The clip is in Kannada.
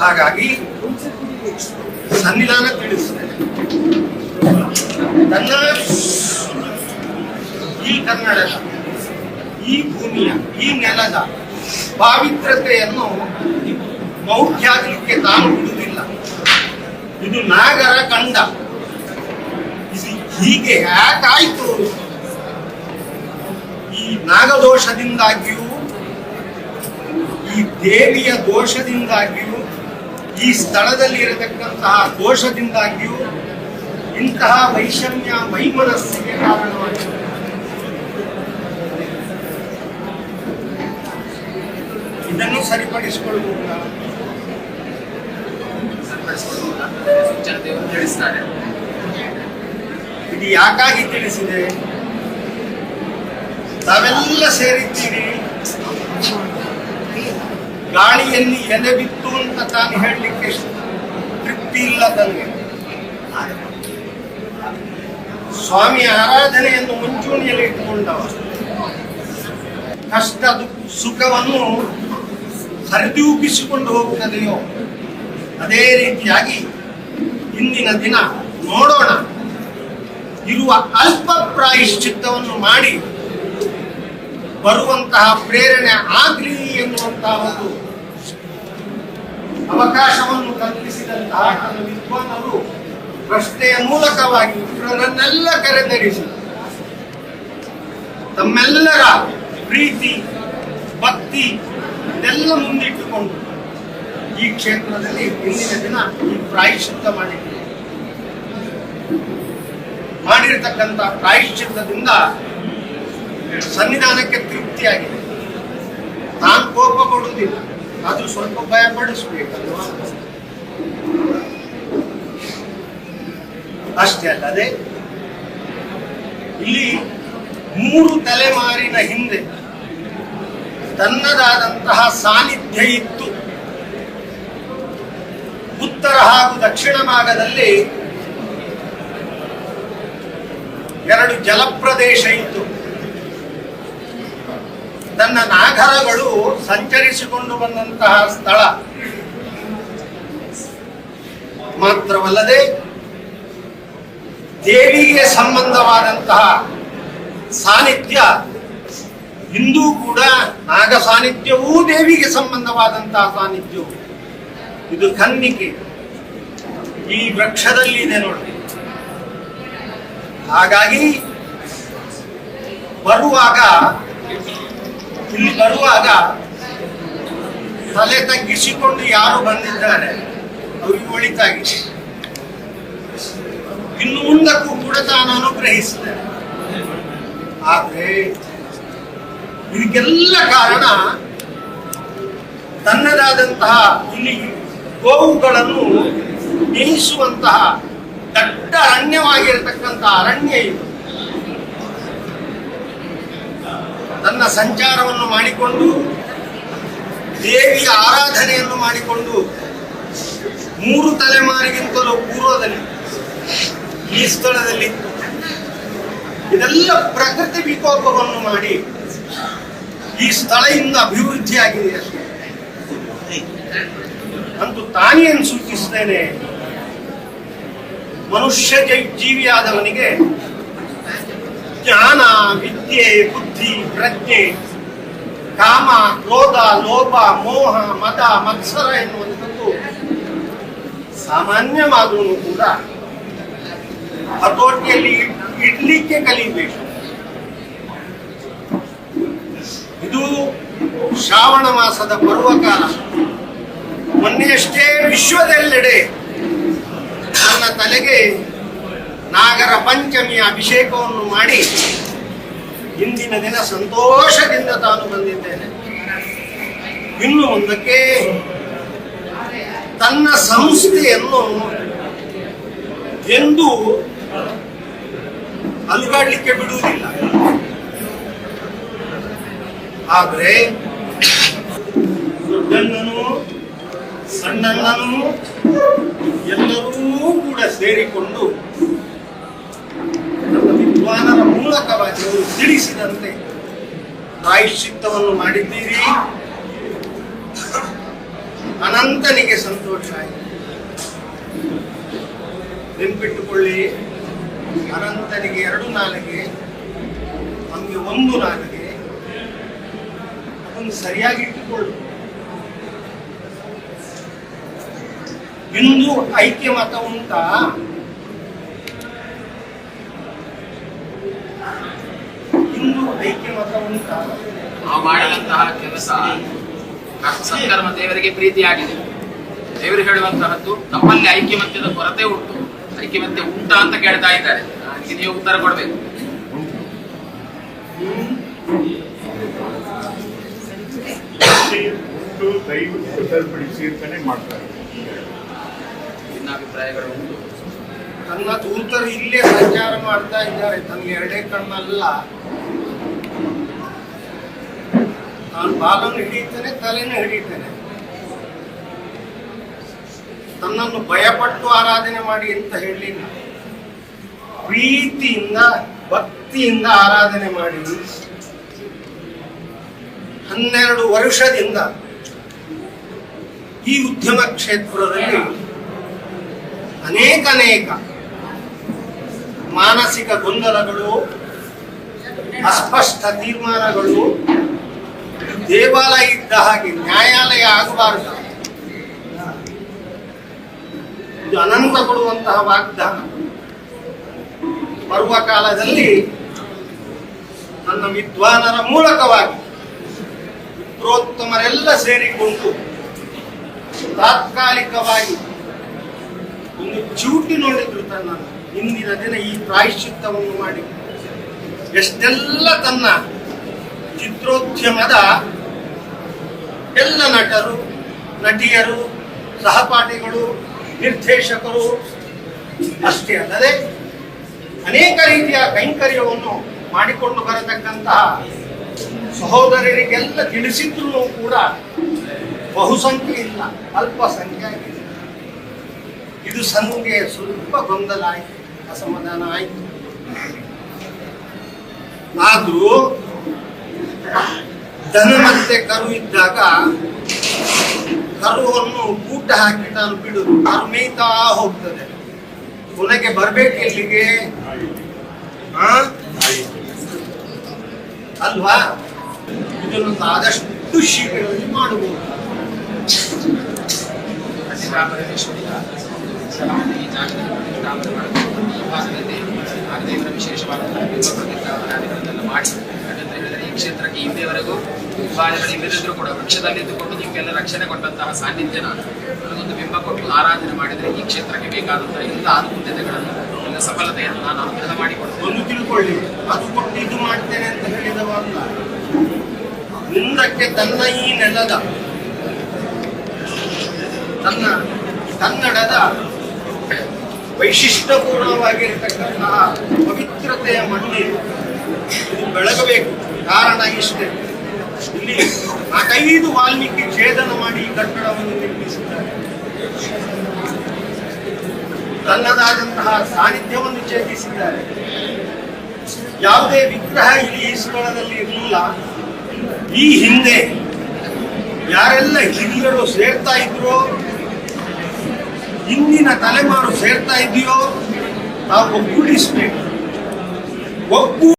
ಹಾಗಾಗಿ ಸನ್ನಿಧಾನ ತಿಳಿಸುತ್ತೆ. ಈ ಕನ್ನಡದ ಈ ಭೂಮಿಯ, ಈ ನೆಲದ ಪಾವಿತ್ರತೆಯನ್ನು ಮೌಢ್ಯಾಗಲಿಕ್ಕೆ ತಾನು ಬಿಡುವುದಿಲ್ಲ. ಇದು ನಾಗರ ಕಂಡ. ಹೀಗೆ ಯಾಕಾಯ್ತು? ಈ ನಾಗದೋಷದಿಂದಾಗಿಯೂ, ಈ ದೇವಿಯ ದೋಷದಿಂದಾಗಿಯೂ ಈ ಸ್ಥಳದಲ್ಲಿ ಇರತಕ್ಕಂತಹ ದೋಷದಿಂದಾಗಿಯೂ ಇಂತಹ ವೈಷಮ್ಯ ವೈಮನಸ್ಸಿಗೆ ಕಾರಣವಾಗಿದೆ. ಇದನ್ನು ಸರಿಪಡಿಸಿಕೊಳ್ಳುವುದಿಲ್ಲ. ಇದು ಯಾಕಾಗಿ ತಿಳಿಸಿದೆ? ತಾವೆಲ್ಲ ಸೇರಿದ್ದೀರಿ ಗಾಳಿಯಲ್ಲಿ ಎಲೆ ಬಿತ್ತು ಅಂತ ತಾನು ಹೇಳಲಿಕ್ಕೆ ತೃಪ್ತಿ ಇಲ್ಲ ನನಗೆ ಸ್ವಾಮಿ ಆರಾಧನೆಯನ್ನು ಮುಂಚೂಣಿಯಲ್ಲಿ ಇಟ್ಟುಕೊಂಡವ ಕಷ್ಟ ಸುಖವನ್ನು ಹರಿದೂಪಿಸಿಕೊಂಡು ಹೋಗುತ್ತದೆಯೋ ಅದೇ ರೀತಿಯಾಗಿ ಇಂದಿನ ದಿನ ನೋಡೋಣ. ಇರುವ ಅಲ್ಪ ಪ್ರಾಯಶ್ಚಿತ್ತವನ್ನು ಮಾಡಿ ಬರುವಂತಹ ಪ್ರೇರಣೆ ಆಗ್ಲಿ ಎನ್ನುವಂತಹ ಒಂದು ಅವಕಾಶವನ್ನು ಕಲ್ಪಿಸಿದಂತಹ ನನ್ನ ವಿದ್ವಾನರು ಪ್ರಶ್ನೆಯ ಮೂಲಕವಾಗಿ ಇವರನ್ನೆಲ್ಲ ಕರೆತರಿಸಿ ತಮ್ಮೆಲ್ಲರ ಪ್ರೀತಿ, ಭಕ್ತಿ ಇದೆಲ್ಲ ಮುಂದಿಟ್ಟುಕೊಂಡು ಈ ಕ್ಷೇತ್ರದಲ್ಲಿ ಇಂದಿನ ದಿನ ಈ ಪ್ರಾಯಶ್ಚಿತ್ತ ಮಾಡಿದ್ದೀವಿ. ಮಾಡಿರ್ತಕ್ಕಂಥ ಪ್ರಾಯಶ್ಚಿತ್ತದಿಂದ ಸನ್ನಿಧಾನಕ್ಕೆ ತೃಪ್ತಿಯಾಗಿದೆ. ನಾನು ಕೋಪ ಪಡುವುದಿಲ್ಲ ಅದು ಸ್ವಲ್ಪ ಭಯ ಪಡಿಸ್ಬೇಕಲ್ವಾ? ಅಷ್ಟೇ ಅಲ್ಲದೆ ಇಲ್ಲಿ ಮೂರು ತಲೆಮಾರಿನ ಹಿಂದೆ ತನ್ನದಾದಂತಹ ಸಾನ್ನಿಧ್ಯ ಇತ್ತು. ಉತ್ತರ ಹಾಗೂ ದಕ್ಷಿಣ ಭಾಗದಲ್ಲಿ ಎರಡು ಜಲಪ್ರದೇಶ ಇತ್ತು. ತನ್ನ ನಾಗರಗಳು ಸಂಚರಿಸಿಕೊಂಡು ಬಂದಂತಹ ಸ್ಥಳ. ಮಾತ್ರವಲ್ಲದೆ ದೇವಿಗೆ ಸಂಬಂಧವಾದಂತಹ ಸಾನ್ನಿಧ್ಯ, ಇಂದೂ ಕೂಡ ನಾಗ ಸಾನ್ನಿಧ್ಯವೂ ದೇವಿಗೆ ಸಂಬಂಧವಾದಂತಹ ಸಾನ್ನಿಧ್ಯವು. ಇದು ಕನ್ನಿಕೆ. ಈ ವೃಕ್ಷದಲ್ಲಿ ಇದೆ ನೋಡಿ. ಹಾಗಾಗಿ ಬರುವಾಗ ಇಲ್ಲಿ ಬರುವಾಗ ತಲೆ ತಗ್ಗಿಸಿಕೊಂಡು ಯಾರು ಬಂದಿದ್ದಾರೆ, ಅವರಿಗೆ ಒಳಿತಾಗಿದೆ. ಇನ್ನು ಮುಂದಕ್ಕೂ ಕೂಡ ತಾನು ಅನುಗ್ರಹಿಸಿದೆ. ಆದ್ರೆ ಇದಕ್ಕೆಲ್ಲ ಕಾರಣ ತನ್ನದಾದಂತಹ ಇಲ್ಲಿ ಗೋವುಗಳನ್ನು ಮೇಯಿಸುವಂತಹ ದಟ್ಟ ಅರಣ್ಯವಾಗಿರತಕ್ಕಂತಹ ಅರಣ್ಯ ಇದು. ತನ್ನ ಸಂಚಾರವನ್ನು ಮಾಡಿಕೊಂಡು, ದೇವಿಯ ಆರಾಧನೆಯನ್ನು ಮಾಡಿಕೊಂಡು, ಮೂರು ತಲೆಮಾರಿಗಿಂತಲೂ ಪೂರ್ವದಲ್ಲಿ, ಈ ಸ್ಥಳದಲ್ಲಿ ಇದೆಲ್ಲ ಪ್ರಕೃತಿ ವಿಕೋಪವನ್ನು ಮಾಡಿ ಈ ಸ್ಥಳದಿಂದ ಅಭಿವೃದ್ಧಿಯಾಗಿದೆ ಅಂತೂ ತಾನೇ ಸೂಚಿಸ್ತೇನೆ? ಮನುಷ್ಯ ಜೀವಿಯಾದವನಿಗೆ ಜ್ಞಾನ, ವಿದ್ಯೆ, ಬುದ್ಧಿ, ಪ್ರಜ್ಞೆ, ಕಾಮ, ಕ್ರೋಧ ಲೋಭ ಮೋಹ ಮತ ಮತ್ಸರ ಎನ್ನುವಂಥದ್ದು ಸಾಮಾನ್ಯವಾದರೂ ಕೂಡ ಹತೋಟಿಯಲ್ಲಿ ಇಡ್ಲಿಕ್ಕೆ ಕಲಿಬೇಕು. ಇದು ಶ್ರಾವಣ ಮಾಸದ ಪರ್ವಕಾಲ ಮೊನ್ನೆಯಷ್ಟೇ ವಿಶ್ವದೆಲ್ಲೆಡೆ ನನ್ನ ತಲೆಗೆ ನಾಗರ ಪಂಚಮಿಯ ಅಭಿಷೇಕವನ್ನು ಮಾಡಿ ಇಂದಿನ ದಿನ ಸಂತೋಷದಿಂದ ತಾನು ಬಂದಿದ್ದೇನೆ. ಇನ್ನು ಮುಂದಕ್ಕೆ ತನ್ನ ಸಂಸ್ಥೆಯನ್ನು ಎಂದು ಅಲುಗಾಡ್ಲಿಕ್ಕೆ ಬಿಡುವುದಿಲ್ಲ. ಆದರೆ ದೊಡ್ಡಣ್ಣನು ಸಣ್ಣಣ್ಣನು ಎಲ್ಲರೂ ಕೂಡ ಸೇರಿಕೊಂಡು ನಮ್ಮ ವಿದ್ವಾನರ ಮೂಲಕವಾಗಿ ತಿಳಿಸಿದಂತೆ ಪ್ರಾಯಶ್ಚಿತ್ತವನ್ನು ಮಾಡಿದ್ದೀರಿ. ಅನಂತನಿಗೆ ಸಂತೋಷ ಆಯಿತು. ನೆನ್ಪಿಟ್ಟುಕೊಳ್ಳಿ, ಅನಂತನಿಗೆ ಎರಡು ನಾಲಿಗೆ, ನಮಗೆ ಒಂದು ನಾಲಿಗೆ. ಅದನ್ನು ಸರಿಯಾಗಿ ಇಟ್ಟುಕೊಳ್ಳು. ಇಂದು ಐಕ್ಯ ಮತ ಉಂಟಾ ಇಂದು ಐಕ್ಯ ಮತ ಉಂಟಾ ನಾವು ಮಾಡಿದಂತಹ ಕೆಲಸ ಸತ್ಕರ್ಮ ದೇವರಿಗೆ ಪ್ರೀತಿಯಾಗಿದೆ. ದೇವರು ಹೇಳುವಂತಹದ್ದು, ನಮ್ಮಲ್ಲಿ ಐಕ್ಯಮತ್ಯದ ಕೊರತೆ ಉಂಟು. ಐಕ್ಯಮತ್ಯ ಉಂಟಾ ಅಂತ ಕೇಳ್ತಾ ಇದ್ದಾರೆ. ನೀವು ಉತ್ತರ ಕೊಡಬೇಕು. ಮಾಡ್ತಾರೆ ಭಿನ್ನಾಭಿಪ್ರಾಯಗಳು ಉಂಟು. ತನ್ನ ದೂತರು ಇಲ್ಲೇ ಸಂಚಾರ ಮಾಡ್ತಾ ಇದ್ದಾರೆ. ತನ್ನ ಎರಡೇ ಕಣ್ಣಲ್ಲ. ನಾನು ಬಾಲನ್ನು ಹಿಡಿಯುತ್ತೇನೆ, ತಲೆಯನ್ನು ಹಿಡಿಯುತ್ತೇನೆ. ತನ್ನನ್ನು ಭಯಪಟ್ಟು ಆರಾಧನೆ ಮಾಡಿ ಅಂತ ಹೇಳಲಿಲ್ಲ. ಪ್ರೀತಿಯಿಂದ, ಭಕ್ತಿಯಿಂದ ಆರಾಧನೆ ಮಾಡಿ ಹನ್ನೆರಡು ವರ್ಷದಿಂದ ಈ ಉದ್ಯಮ ಕ್ಷೇತ್ರದಲ್ಲಿ ಅನೇಕ ಅನೇಕ ಮಾನಸಿಕ ಗೊಂದಲಗಳು, ಅಸ್ಪಷ್ಟ ತೀರ್ಮಾನಗಳು ದೇವಾಲಯ ಇದ್ದ ಹಾಗೆ ನ್ಯಾಯಾಲಯ ಆಗಬಾರದು. ಇದು ಅನಂತ ಕೊಡುವಂತಹ ವಾಗ್ದಾನ. ಬರುವ ಕಾಲದಲ್ಲಿ ನನ್ನ ವಿದ್ವಾನರ ಮೂಲಕವಾಗಿ ಪುತ್ರೋತ್ತಮರೆಲ್ಲ ಸೇರಿಕೊಂಡು ತಾತ್ಕಾಲಿಕವಾಗಿ ಒಂದು ಚೂಟಿ ನೋಡಿದ್ರು ತನ್ನ ಇಂದಿನ ದಿನ ಈ ಪ್ರಾಯಶ್ಚಿತ್ತವನ್ನು ಮಾಡಿ. ಎಷ್ಟೆಲ್ಲ ತನ್ನ ಚಿತ್ರೋದ್ಯಮದ ಎಲ್ಲ ನಟರು, ನಟಿಯರು, ಸಹಪಾಠಿಗಳು, ನಿರ್ದೇಶಕರು, ಅಷ್ಟೇ ಅಲ್ಲದೆ ಅನೇಕ ರೀತಿಯ ಕೈಂಕರ್ಯವನ್ನು ಮಾಡಿಕೊಂಡು ಬರತಕ್ಕಂತಹ ಸಹೋದರರಿಗೆಲ್ಲ ತಿಳಿಸಿದ್ರು ಕೂಡ ಬಹುಸಂಖ್ಯೆ ಇಲ್ಲ, ಅಲ್ಪ ಸಂಖ್ಯೆ ಆಗಿದೆ. ಇದು ಸಂಖ್ಯೆ ಸ್ವಲ್ಪ ಗೊಂದಲ ಆಯಿತು, ಅಸಮಾಧಾನ ಆಯಿತು. ಆದ್ರೂ ದನ ಮತ್ತೆ ಕರು ಇದ್ದಾಗ ಕರುವನ್ನು ಊಟ ಹಾಕಿ ನಾನು ಬಿಡುದು. ಕರು ಮೇಯ್ತಾ ಹೋಗ್ತದೆ. ಕೊನೆಗೆ ಬರ್ಬೇಕು ಇಲ್ಲಿಗೆ. ಅಲ್ವಾ? ಇದನ್ನು ಆದಷ್ಟು ಶೀಘ್ರದಲ್ಲಿ ಮಾಡಬಹುದು. ವಿಶೇಷವಾದ ಮಾಡಿ ಕ್ಷೇತ್ರಕ್ಕೆ ಇಲ್ಲಿಯವರೆಗೂ ವಿಭಾಗಗಳು ಇಲ್ಲದಿದ್ದರೂ ಕೂಡ ವೃಕ್ಷದಲ್ಲಿದ್ದುಕೊಂಡು ನಿಮಗೆಲ್ಲ ರಕ್ಷಣೆ ಕೊಟ್ಟಂತಹ ಸಾನ್ನಿಧ್ಯ ನಾನು. ಒಂದು ಬಿಂಬ ಕೊಟ್ಟು ಆರಾಧನೆ ಮಾಡಿದರೆ ಈ ಕ್ಷೇತ್ರಕ್ಕೆ ಬೇಕಾದಂತಹ ಎಲ್ಲ ಅನುಕೂಲತೆಗಳನ್ನು ಎಲ್ಲ ಸಫಲತೆಯನ್ನು ನಾನು ಅನುಗ್ರಹ ಮಾಡಿಕೊಂಡು ತಿಳ್ಕೊಳ್ಳಿ. ಅದು ಕೊಟ್ಟು ಇದು ಮಾಡ್ತೇನೆ ಅಂತ ಹೇಳಿದವಲ್ಲ ಮುಂದಕ್ಕೆ ತನ್ನ ಈ ನೆಲದ, ತನ್ನ ಕನ್ನಡದ ವೈಶಿಷ್ಟ್ಯಪೂರ್ಣವಾಗಿರ್ತಕ್ಕಂತಹ ಪವಿತ್ರತೆಯ ಮಣ್ಣಿ ಬೆಳಗಬೇಕು. ಕಾರಣ ಇಷ್ಟೇ. ಇಲ್ಲಿ ನಾಲ್ಕೈದು ವಾಲ್ಮೀಕಿ ಛೇದನ ಮಾಡಿ ಈ ಕಟ್ಟಡವನ್ನು ನಿರ್ಮಿಸಿದ್ದಾರೆ. ತನ್ನದಾದಂತಹ ಸಾನ್ನಿಧ್ಯವನ್ನು ಛೇದಿಸಿದ್ದಾರೆ. ಯಾವುದೇ ವಿಗ್ರಹ ಇಲ್ಲಿ ಈ ಸ್ಥಳದಲ್ಲಿ ಇರಲಿಲ್ಲ. ಈ ಹಿಂದೆ ಯಾರೆಲ್ಲ ಹಿರಿಯರು ಸೇರ್ತಾ ಇದ್ರೋ ಇಂದಿನ ತಲೆಮಾರು ಸೇರ್ತಾ ಇದೆಯೋ ನಾವು ಒಗ್ಗೂಡಿಸ್ಬೇಕು. ಒಗ್ಗೂ